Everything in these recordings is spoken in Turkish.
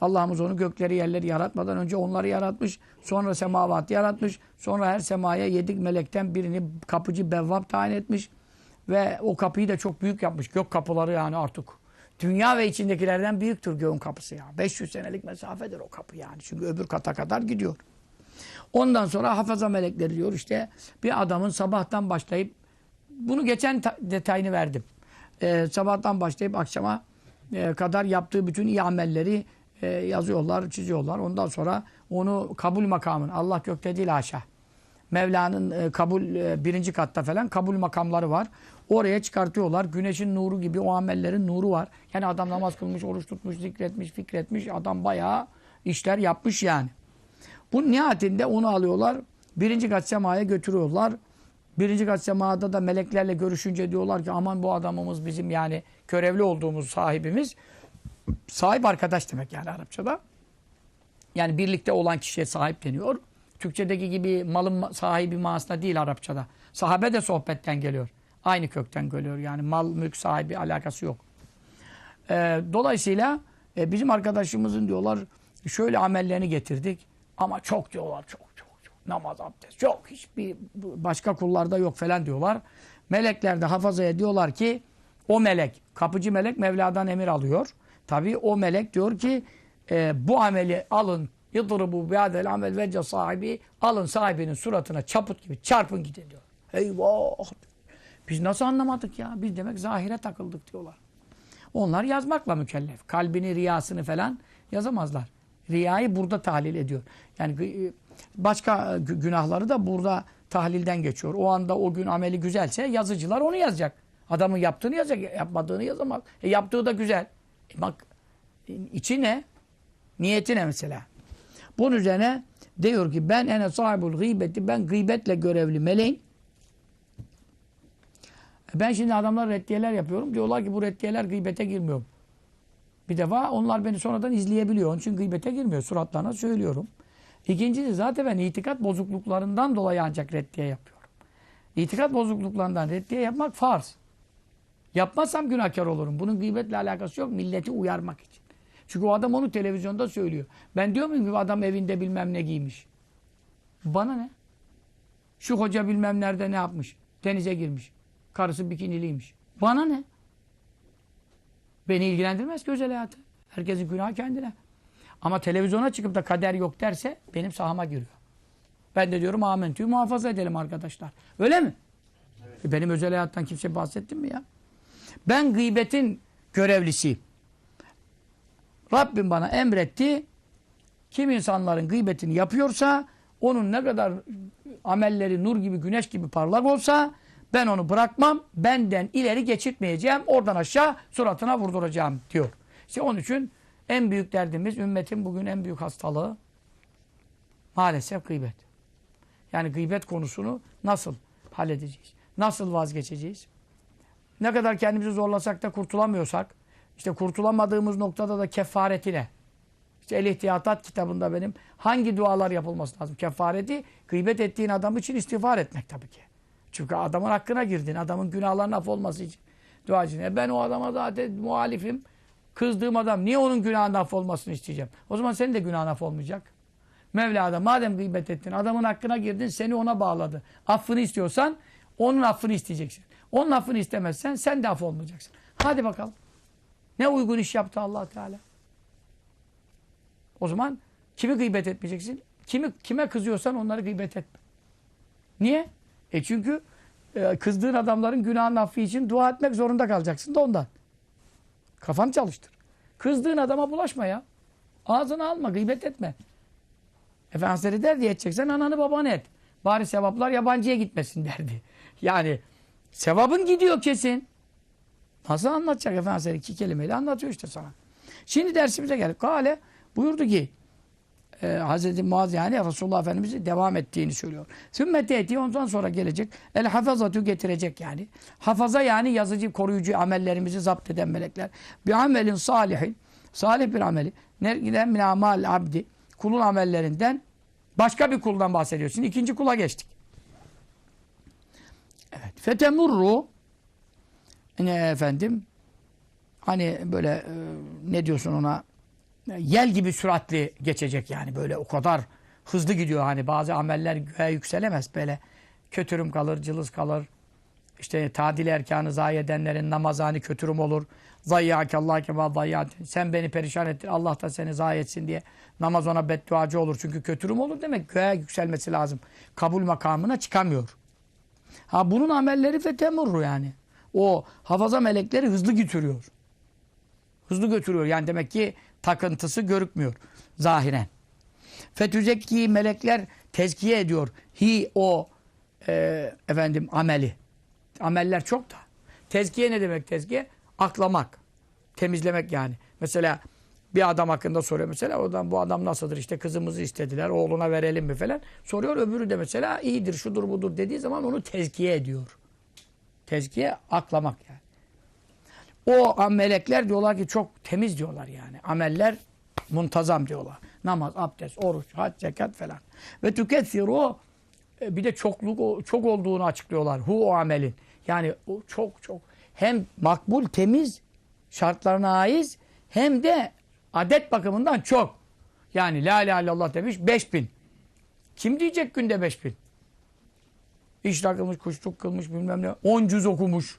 Allah'ımız onu gökleri yerleri yaratmadan önce onları yaratmış. Sonra semavat yaratmış. Sonra her semaya yedik melekten birini kapıcı bevvap tayin etmiş. Ve o kapıyı da çok büyük yapmış. Gök kapıları yani artık. Dünya ve içindekilerden büyüktür göğün kapısı ya. 500 senelik mesafedir o kapı yani. Çünkü öbür kata kadar gidiyor. Ondan sonra hafaza melekleri diyor işte bir adamın sabahtan başlayıp bunu geçen ta- detayını verdim. Ee, sabahtan başlayıp akşama e, kadar yaptığı bütün iyi amelleri e, yazıyorlar, çiziyorlar. Ondan sonra onu kabul makamın, Allah gökte değil haşa. Mevla'nın e, kabul e, birinci katta falan kabul makamları var. Oraya çıkartıyorlar. Güneşin nuru gibi o amellerin nuru var. Yani adam namaz kılmış, oruç tutmuş, zikretmiş, fikretmiş. Adam bayağı işler yapmış yani. Bu nihayetinde onu alıyorlar. Birinci kat semaya götürüyorlar. Birinci kat semada da meleklerle görüşünce diyorlar ki aman bu adamımız bizim yani görevli olduğumuz sahibimiz. Sahip arkadaş demek yani Arapçada. Yani birlikte olan kişiye sahip deniyor. Türkçedeki gibi malın ma- sahibi manasında değil Arapçada. Sahabe de sohbetten geliyor. Aynı kökten geliyor. Yani mal, mülk sahibi alakası yok. Ee, dolayısıyla e, bizim arkadaşımızın diyorlar şöyle amellerini getirdik. Ama çok diyorlar çok çok çok. Namaz, abdest çok. Hiçbir başka kullarda yok falan diyorlar. Melekler de hafazaya diyorlar ki o melek, kapıcı melek Mevla'dan emir alıyor. Tabii o melek diyor ki e, bu ameli alın yıdırıbu biadel amel vece sahibi alın sahibinin suratına çaput gibi çarpın gidin diyor. Eyvah! Biz nasıl anlamadık ya? Biz demek zahire takıldık diyorlar. Onlar yazmakla mükellef. Kalbini, riyasını falan yazamazlar. Riyayı burada tahlil ediyor. Yani gı- başka gü- günahları da burada tahlilden geçiyor. O anda o gün ameli güzelse yazıcılar onu yazacak. Adamın yaptığını yazacak, yapmadığını yazamaz. E yaptığı da güzel. E bak içi ne? Niyeti ne mesela? Bunun üzerine diyor ki ben ene sahibul gıybeti ben gıybetle görevli meleğim. Ben şimdi adamlar reddiyeler yapıyorum. Diyorlar ki bu reddiyeler gıybete girmiyor. Bir defa onlar beni sonradan izleyebiliyor. Onun için gıybete girmiyor. Suratlarına söylüyorum. İkincisi zaten ben itikat bozukluklarından dolayı ancak reddiye yapıyorum. İtikat bozukluklarından reddiye yapmak farz. Yapmazsam günahkar olurum. Bunun gıybetle alakası yok. Milleti uyarmak için. Çünkü o adam onu televizyonda söylüyor. Ben diyor muyum ki adam evinde bilmem ne giymiş. Bana ne? Şu hoca bilmem nerede ne yapmış. Denize girmiş. Karısı bikiniliymiş. Bana ne? Beni ilgilendirmez ki özel hayatı. Herkesin günahı kendine. Ama televizyona çıkıp da kader yok derse benim sahama giriyor. Ben de diyorum amentüyü muhafaza edelim arkadaşlar. Öyle mi? E Benim özel hayattan kimse bahsettim mi ya? Ben gıybetin görevlisiyim. Rabbim bana emretti. Kim insanların gıybetini yapıyorsa onun ne kadar amelleri nur gibi güneş gibi parlak olsa ben onu bırakmam. Benden ileri geçirtmeyeceğim. Oradan aşağı suratına vurduracağım diyor. İşte onun için en büyük derdimiz ümmetin bugün en büyük hastalığı maalesef gıybet. Yani gıybet konusunu nasıl halledeceğiz? Nasıl vazgeçeceğiz? Ne kadar kendimizi zorlasak da kurtulamıyorsak işte kurtulamadığımız noktada da kefareti ne? İşte El İhtiyatat kitabında benim hangi dualar yapılması lazım? Kefareti gıybet ettiğin adam için istiğfar etmek tabii ki. Çünkü adamın hakkına girdin. Adamın günahlarının af olması için dua için. E ben o adama zaten muhalifim. Kızdığım adam niye onun günahının af olmasını isteyeceğim? O zaman senin de günahın af olmayacak. Mevla da madem gıybet ettin, adamın hakkına girdin, seni ona bağladı. Affını istiyorsan onun affını isteyeceksin. Onun affını istemezsen sen de af olmayacaksın. Hadi bakalım. Ne uygun iş yaptı allah Teala. O zaman kimi gıybet etmeyeceksin? Kimi kime kızıyorsan onları gıybet etme. Niye? E çünkü e, kızdığın adamların günahın affı için dua etmek zorunda kalacaksın da ondan. Kafanı çalıştır. Kızdığın adama bulaşma ya. Ağzını alma, gıybet etme. Efendimiz der diye edeceksen ananı babanı et. Bari sevaplar yabancıya gitmesin derdi. Yani sevabın gidiyor kesin. Nasıl anlatacak Efendimiz iki kelimeyle anlatıyor işte sana. Şimdi dersimize geldik. Kale buyurdu ki e, Hazreti Muaz yani Resulullah Efendimiz'i devam ettiğini söylüyor. Sümmete eti ondan sonra gelecek. El hafazatü getirecek yani. Hafaza yani yazıcı, koruyucu amellerimizi zapt eden melekler. Bir amelin salihin. Salih bir ameli. Nergiden min amal abdi. Kulun amellerinden başka bir kuldan bahsediyor. Şimdi ikinci kula geçtik. Evet. Fetemurru ne efendim hani böyle e, ne diyorsun ona yel gibi süratli geçecek yani böyle o kadar hızlı gidiyor hani bazı ameller göğe yükselemez böyle kötürüm kalır, cılız kalır. İşte tadil erkanı zayi edenlerin namazani kötürüm olur. Zayyâkallâh kebâ zayyât. Sen beni perişan ettin. Allah da seni zayi etsin diye. Namaz ona bedduacı olur. Çünkü kötürüm olur demek göğe yükselmesi lazım. Kabul makamına çıkamıyor. Ha bunun amelleri fetemurru yani. O hafaza melekleri hızlı götürüyor. Hızlı götürüyor. Yani demek ki takıntısı görükmüyor zahiren. Fetüzekki melekler tezkiye ediyor. Hi o e, efendim ameli. Ameller çok da. Tezkiye ne demek tezkiye? Aklamak. Temizlemek yani. Mesela bir adam hakkında soruyor mesela. Oradan bu adam nasıldır? İşte kızımızı istediler. Oğluna verelim mi falan. Soruyor. Öbürü de mesela iyidir, şudur budur dediği zaman onu tezkiye ediyor. Tezkiye aklamak yani. O melekler diyorlar ki çok temiz diyorlar yani. Ameller muntazam diyorlar. Namaz, abdest, oruç, hac, zekat falan. Ve tükethiru e, bir de çokluk çok olduğunu açıklıyorlar. Hu o amelin. Yani o çok çok hem makbul, temiz, şartlarına ait hem de adet bakımından çok. Yani la ilahe illallah demiş 5000. Kim diyecek günde 5000? İşrak kılmış, kuşluk kılmış bilmem ne. 10 cüz okumuş.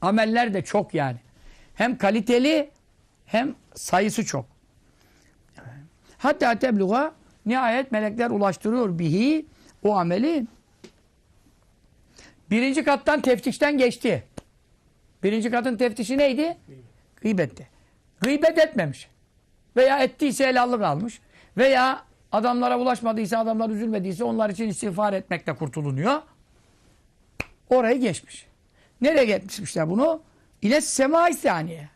Ameller de çok yani. Hem kaliteli hem sayısı çok. Hatta tebluğa nihayet melekler ulaştırıyor bihi o ameli. Birinci kattan teftişten geçti. Birinci katın teftişi neydi? Gıybetti. Gıybet etmemiş. Veya ettiyse helallik almış. Veya adamlara ulaşmadıysa, adamlar üzülmediyse onlar için istiğfar etmekle kurtulunuyor. Orayı geçmiş. Nereye getirmişler bunu? İle sema saniye.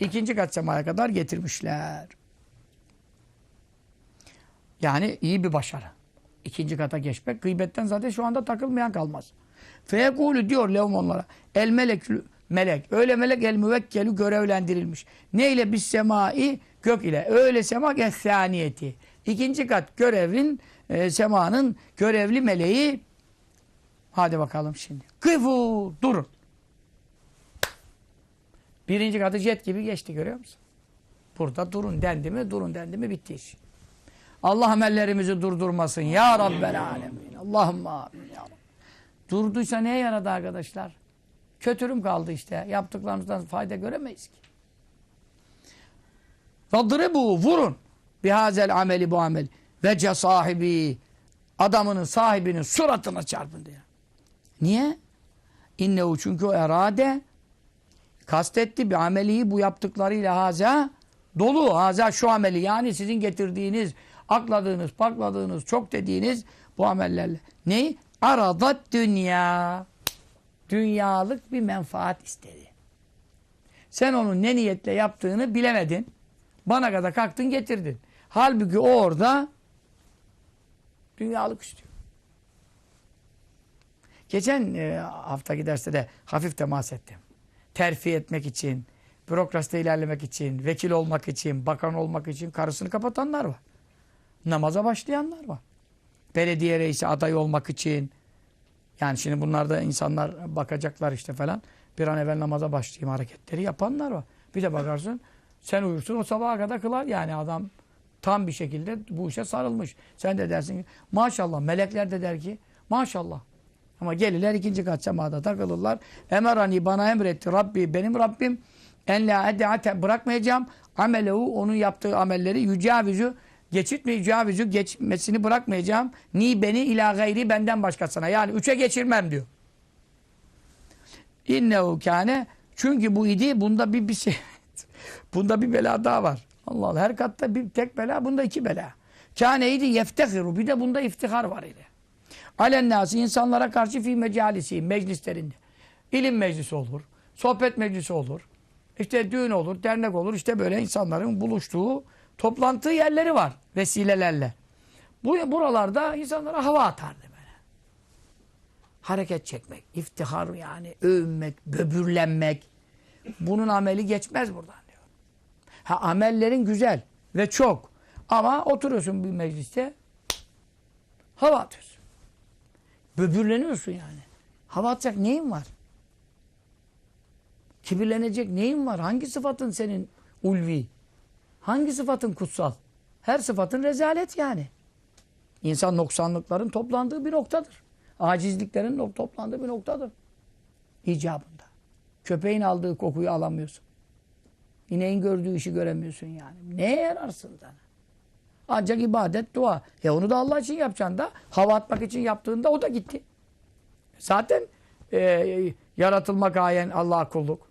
İkinci kat semaya kadar getirmişler. Yani iyi bir başarı. İkinci kata geçmek. Gıybetten zaten şu anda takılmayan kalmaz. Feyekulü diyor levm onlara. El melek melek. Öyle melek el müvekkeli görevlendirilmiş. Ne ile biz semai gök ile. Öyle sema saniyeti. İkinci kat görevin e, semanın görevli meleği hadi bakalım şimdi. Kıfu durun. Birinci katı jet gibi geçti görüyor musun? Burada durun dendi mi durun dendi mi bitti iş. Allah amellerimizi durdurmasın ya Rabbel Alemin. Amin ya Rabbi. Durduysa neye yaradı arkadaşlar? Kötürüm kaldı işte. Yaptıklarımızdan fayda göremeyiz ki. bu vurun. Bihazel ameli bu amel. Vece sahibi adamının sahibinin suratına çarpın diye. Niye? İnnehu çünkü o erade kastetti bir ameliyi bu yaptıklarıyla haza dolu. Haza şu ameli yani sizin getirdiğiniz, akladığınız, pakladığınız, çok dediğiniz bu amellerle. Ne? Aradat dünya. Dünyalık bir menfaat istedi. Sen onun ne niyetle yaptığını bilemedin. Bana kadar kalktın getirdin. Halbuki o orada dünyalık istiyor. Geçen e, haftaki derste de hafif temas ettim. Terfi etmek için, bürokraside ilerlemek için, vekil olmak için, bakan olmak için karısını kapatanlar var. Namaza başlayanlar var. Belediye reisi aday olmak için. Yani şimdi bunlarda insanlar bakacaklar işte falan. Bir an evvel namaza başlayayım hareketleri yapanlar var. Bir de bakarsın sen uyursun o sabaha kadar kılar yani adam tam bir şekilde bu işe sarılmış. Sen de dersin ki maşallah melekler de der ki maşallah. Ama gelirler ikinci kat semada takılırlar. Emerani bana emretti Rabbi benim Rabbim en la bırakmayacağım amelehu onun yaptığı amelleri yücavizü geçitme yücavizü geçmesini bırakmayacağım. Ni beni ila gayri benden başkasına. Yani üçe geçirmem diyor. İnnehu kâne çünkü bu idi bunda bir bir şey bunda bir bela daha var. Allah Allah her katta bir tek bela bunda iki bela. Kâneydi yeftehiru bir de bunda iftihar var idi. Alennâsı insanlara karşı fi mecalisi meclislerinde. İlim meclisi olur, sohbet meclisi olur, işte düğün olur, dernek olur. işte böyle insanların buluştuğu, toplantığı yerleri var vesilelerle. Bu buralarda insanlara hava atardı böyle. Hareket çekmek, iftihar yani övünmek, böbürlenmek. Bunun ameli geçmez buradan diyor. Ha amellerin güzel ve çok. Ama oturuyorsun bir mecliste hava atıyorsun. Böbürleniyorsun yani. Hava atacak neyin var? Kibirlenecek neyin var? Hangi sıfatın senin ulvi? Hangi sıfatın kutsal? Her sıfatın rezalet yani. İnsan noksanlıkların toplandığı bir noktadır. Acizliklerin toplandığı bir noktadır. İcabında. Köpeğin aldığı kokuyu alamıyorsun. İneğin gördüğü işi göremiyorsun yani. Neye yararsın sana? Ancak ibadet, dua. E onu da Allah için yapacaksın da hava atmak için yaptığında o da gitti. Zaten e, yaratılma gayen Allah'a kulluk.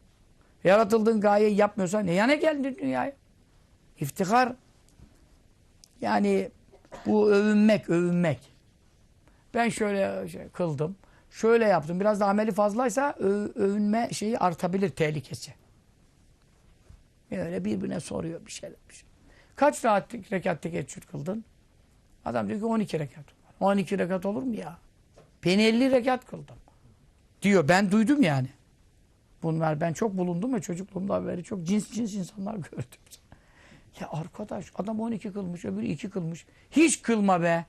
Yaratıldığın gayeyi yapmıyorsan ne yana geldin dünyaya? İftihar. Yani bu övünmek, övünmek. Ben şöyle şey, kıldım, şöyle yaptım. Biraz da ameli fazlaysa övünme şeyi artabilir tehlikesi. Öyle birbirine soruyor bir şeyler. Bir şey. Kaç rahat rekat teheccüd kıldın? Adam diyor ki 12 rekat. 12 rekat olur mu ya? Ben 50 rekat kıldım. Diyor ben duydum yani. Bunlar ben çok bulundum ve çocukluğumdan beri çok cins cins insanlar gördüm. Ya arkadaş adam 12 kılmış öbürü 2 kılmış. Hiç kılma be.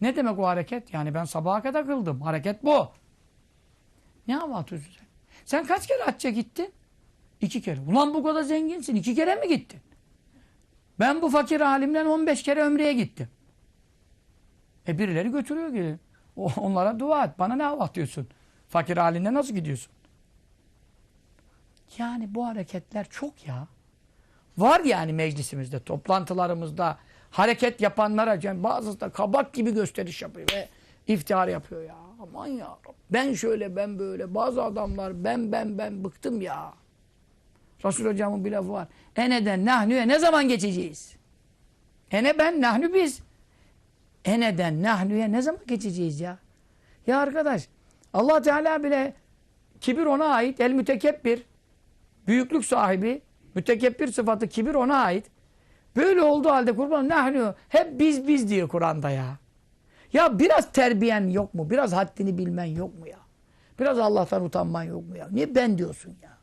Ne demek o hareket? Yani ben sabaha kadar kıldım. Hareket bu. Ne hava atıyorsun sen? Sen kaç kere hacca gittin? İki kere. Ulan bu kadar zenginsin. iki kere mi gittin? Ben bu fakir halimden 15 kere ömreye gittim. E birileri götürüyor ki. Onlara dua et. Bana ne hava atıyorsun? Fakir halinde nasıl gidiyorsun? Yani bu hareketler çok ya. Var yani meclisimizde, toplantılarımızda hareket yapanlara yani bazısı da kabak gibi gösteriş yapıyor ve iftihar yapıyor ya. Aman ya. Ben şöyle ben böyle. Bazı adamlar ben ben ben bıktım ya. Resul hocamın bir lafı var. Eneden nahnüye ne zaman geçeceğiz? Ene ben nahnü biz. Eneden nahnüye ne zaman geçeceğiz ya? Ya arkadaş Allah Teala bile kibir ona ait. El mütekebbir. Büyüklük sahibi. Mütekebbir sıfatı kibir ona ait. Böyle olduğu halde kurban nahnü hep biz biz diyor Kur'an'da ya. Ya biraz terbiyen yok mu? Biraz haddini bilmen yok mu ya? Biraz Allah'tan utanman yok mu ya? Niye ben diyorsun ya?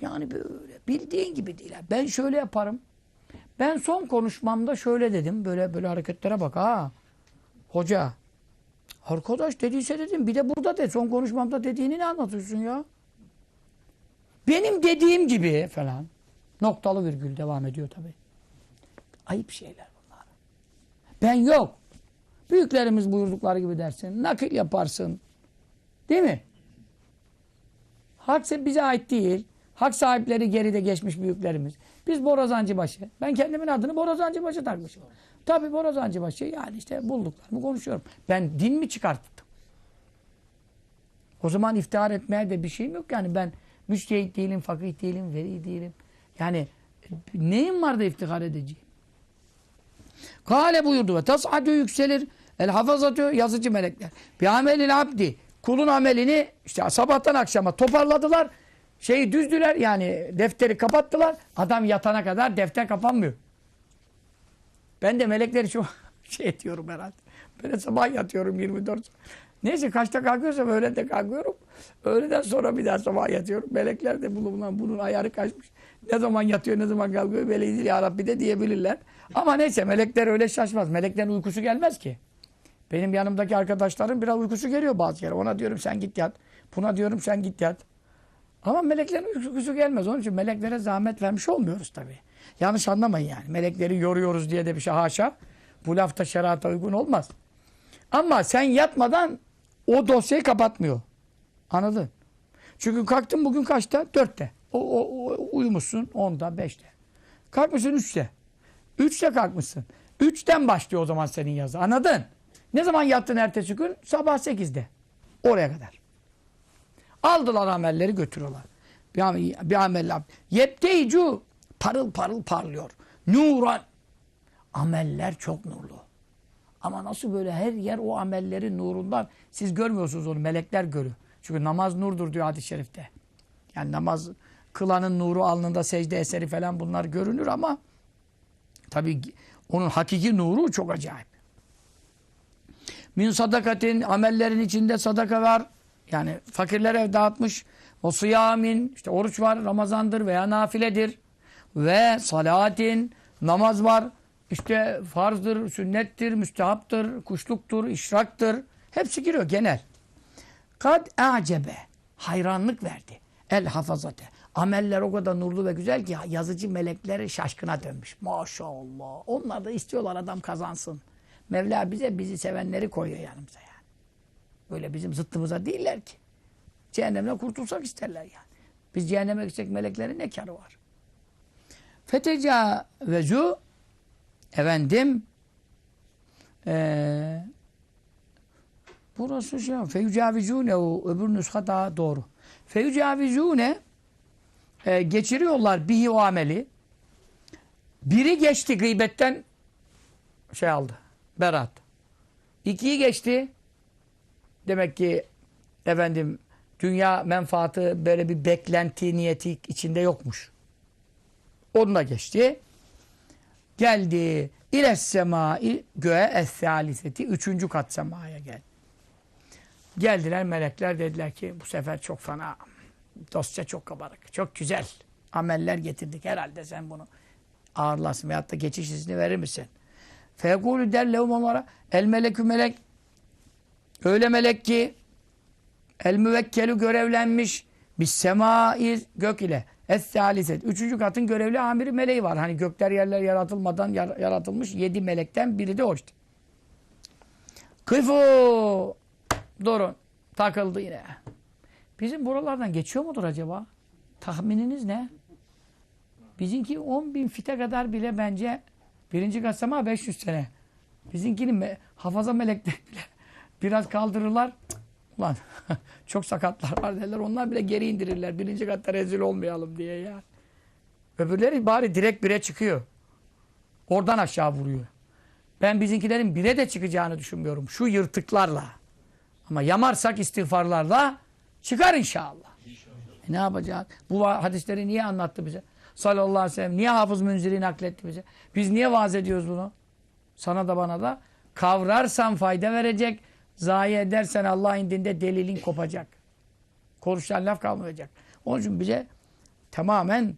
Yani böyle bildiğin gibi değil. Ben şöyle yaparım. Ben son konuşmamda şöyle dedim. Böyle böyle hareketlere bak ha. Hoca. Arkadaş dediyse dedim. Bir de burada de. Son konuşmamda dediğini ne anlatıyorsun ya? Benim dediğim gibi falan. Noktalı virgül devam ediyor tabii. Ayıp şeyler bunlar. Ben yok. Büyüklerimiz buyurdukları gibi dersin. Nakil yaparsın. Değil mi? Hak bize ait değil. Hak sahipleri geride geçmiş büyüklerimiz. Biz Borazancıbaşı. Ben kendimin adını Borazancıbaşı takmışım. Tabii Borazancıbaşı yani işte bulduklarımı konuşuyorum. Ben din mi çıkarttım? O zaman iftihar etmeye de bir şeyim yok yani ben müçtehit değilim, fakih değilim, veri değilim. Yani neyim var da iftihar edeceğim? Kale buyurdu ve tas'adü yükselir el hafazatü yazıcı melekler. Bi amelil abdi kulun amelini işte sabahtan akşama toparladılar. Şeyi düzdüler yani defteri kapattılar. Adam yatana kadar defter kapanmıyor. Ben de melekleri şu şey ediyorum herhalde. Böyle sabah yatıyorum 24 saat. Neyse kaçta kalkıyorsam öğlen de kalkıyorum. Öğleden sonra bir daha sabah yatıyorum. Melekler de bunun, bunun ayarı kaçmış. Ne zaman yatıyor ne zaman kalkıyor değil ya Rabbi de diyebilirler. Ama neyse melekler öyle şaşmaz. Meleklerin uykusu gelmez ki. Benim yanımdaki arkadaşlarım biraz uykusu geliyor bazı kere. Ona diyorum sen git yat. Buna diyorum sen git yat. Ama meleklerin uykusu gelmez. Onun için meleklere zahmet vermiş olmuyoruz tabii. Yanlış anlamayın yani. Melekleri yoruyoruz diye de bir şey haşa. Bu lafta şerata uygun olmaz. Ama sen yatmadan o dosyayı kapatmıyor. Anladın? Çünkü kalktın bugün kaçta? Dörtte. O, o, o uyumuşsun onda, beşte. Kalkmışsın üçte. Üçte kalkmışsın. Üçten başlıyor o zaman senin yazı. Anladın? Ne zaman yattın ertesi gün? Sabah sekizde. Oraya kadar. Aldılar amelleri götürüyorlar. Bir, amel, bir amel. Yepteycu parıl parıl parlıyor. Nuran. Ameller çok nurlu. Ama nasıl böyle her yer o amellerin nurundan siz görmüyorsunuz onu melekler görüyor. Çünkü namaz nurdur diyor hadis-i şerifte. Yani namaz kılanın nuru alnında secde eseri falan bunlar görünür ama tabii onun hakiki nuru çok acayip. Min sadakatin amellerin içinde sadaka var. Yani fakirlere dağıtmış. O sıyamin işte oruç var, Ramazandır veya nafiledir. Ve salatin namaz var. İşte farzdır, sünnettir, müstehaptır, kuşluktur, işraktır. Hepsi giriyor genel. Kad a'cebe. Hayranlık verdi. El hafazate. Ameller o kadar nurlu ve güzel ki yazıcı melekleri şaşkına dönmüş. Maşallah. Onlar da istiyorlar adam kazansın. Mevla bize bizi sevenleri koyuyor yanımıza yani. Böyle bizim zıttımıza değiller ki. Cehennemden kurtulsak isterler yani. Biz cehenneme gidecek meleklerin ne karı var? Fetecavezu efendim eee burası şey feyucavizune o öbür nüsha daha doğru. Feyucavizune e, geçiriyorlar bihi o ameli. Biri geçti gıybetten şey aldı. Berat. İkiyi geçti. Demek ki efendim dünya menfaatı böyle bir beklenti niyeti içinde yokmuş. Onunla geçti. Geldi. İles semai göğe es-saliseti. Üçüncü kat semaya geldi. Geldiler melekler dediler ki bu sefer çok fena. Dosya çok kabarık. Çok güzel. Ameller getirdik. Herhalde sen bunu ağırlasın veyahut da geçiş izni verir misin? Fekulü der lehum onlara el melekü melek öyle melek ki el müvekkelu görevlenmiş bis semai gök ile es saliset. Üçüncü katın görevli amiri meleği var. Hani gökler yerler yaratılmadan yar- yaratılmış yedi melekten biri de o işte. Kıfu Durun. Takıldı yine. Bizim buralardan geçiyor mudur acaba? Tahmininiz ne? Bizimki 10 bin fite kadar bile bence birinci kasama 500 sene. Bizimkini me hafaza melekleri bile biraz kaldırırlar. Ulan çok sakatlar var derler. Onlar bile geri indirirler. Birinci katta rezil olmayalım diye ya. Öbürleri bari direkt bire çıkıyor. Oradan aşağı vuruyor. Ben bizimkilerin bire de çıkacağını düşünmüyorum. Şu yırtıklarla. Ama yamarsak istiğfarlarla çıkar inşallah. E ne yapacağız? Bu hadisleri niye anlattı bize? Sallallahu aleyhi ve sellem. Niye Hafız Münziri nakletti bize? Biz niye vaaz ediyoruz bunu? Sana da bana da. Kavrarsan fayda verecek. Zayi edersen Allah indinde delilin kopacak. Konuşan laf kalmayacak. Onun için bize tamamen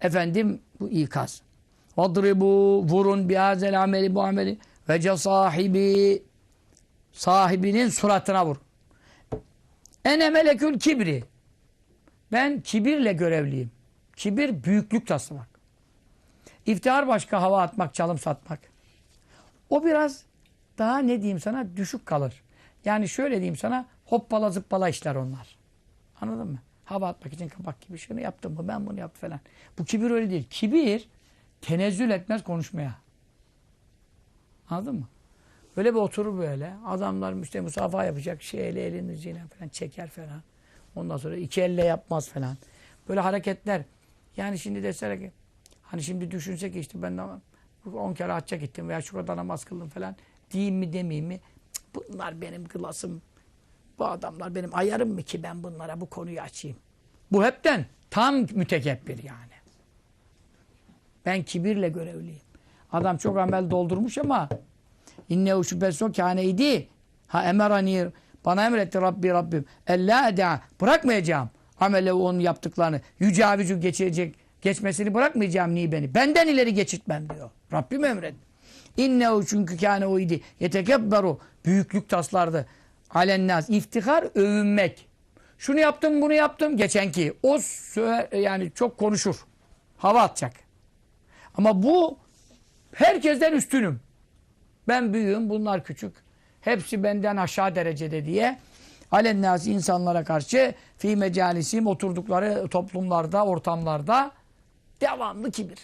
efendim bu ikaz. Vadribu vurun bihazel ameli bu ameli ve sahibi sahibinin suratına vur. Ene melekül kibri. Ben kibirle görevliyim. Kibir büyüklük taslamak. İftihar başka hava atmak, çalım satmak. O biraz daha ne diyeyim sana düşük kalır. Yani şöyle diyeyim sana hoppala zıppala işler onlar. Anladın mı? Hava atmak için kapak gibi şunu yaptım mı ben bunu yaptım falan. Bu kibir öyle değil. Kibir tenezzül etmez konuşmaya. Anladın mı? Böyle bir oturur böyle. Adamlar işte musafa yapacak. Şey eli elinin ucuyla falan çeker falan. Ondan sonra iki elle yapmaz falan. Böyle hareketler. Yani şimdi deseler ki hani şimdi düşünsek işte ben de 10 kere hacca gittim veya şu kadar namaz kıldım falan. Diyeyim mi demeyeyim mi? Bunlar benim kılasım. Bu adamlar benim ayarım mı ki ben bunlara bu konuyu açayım? Bu hepten tam mütekebbir yani. Ben kibirle görevliyim. Adam çok amel doldurmuş ama İnnehu şüphesiz o kâneydi. Ha emerani bana emretti Rabbi Rabbim. Ella eda bırakmayacağım. Amele onun yaptıklarını. Yücavicu geçecek. Geçmesini bırakmayacağım ni beni. Benden ileri geçitmem diyor. Rabbim emret. İnnehu çünkü kâne o idi. Yetekebberu. Büyüklük taslardı. Alennaz. İftihar övünmek. Şunu yaptım bunu yaptım. Geçenki. O yani çok konuşur. Hava atacak. Ama bu herkesten üstünüm. Ben büyüğüm, bunlar küçük. Hepsi benden aşağı derecede diye alennâsi insanlara karşı fi mecalisim oturdukları toplumlarda, ortamlarda devamlı kibir.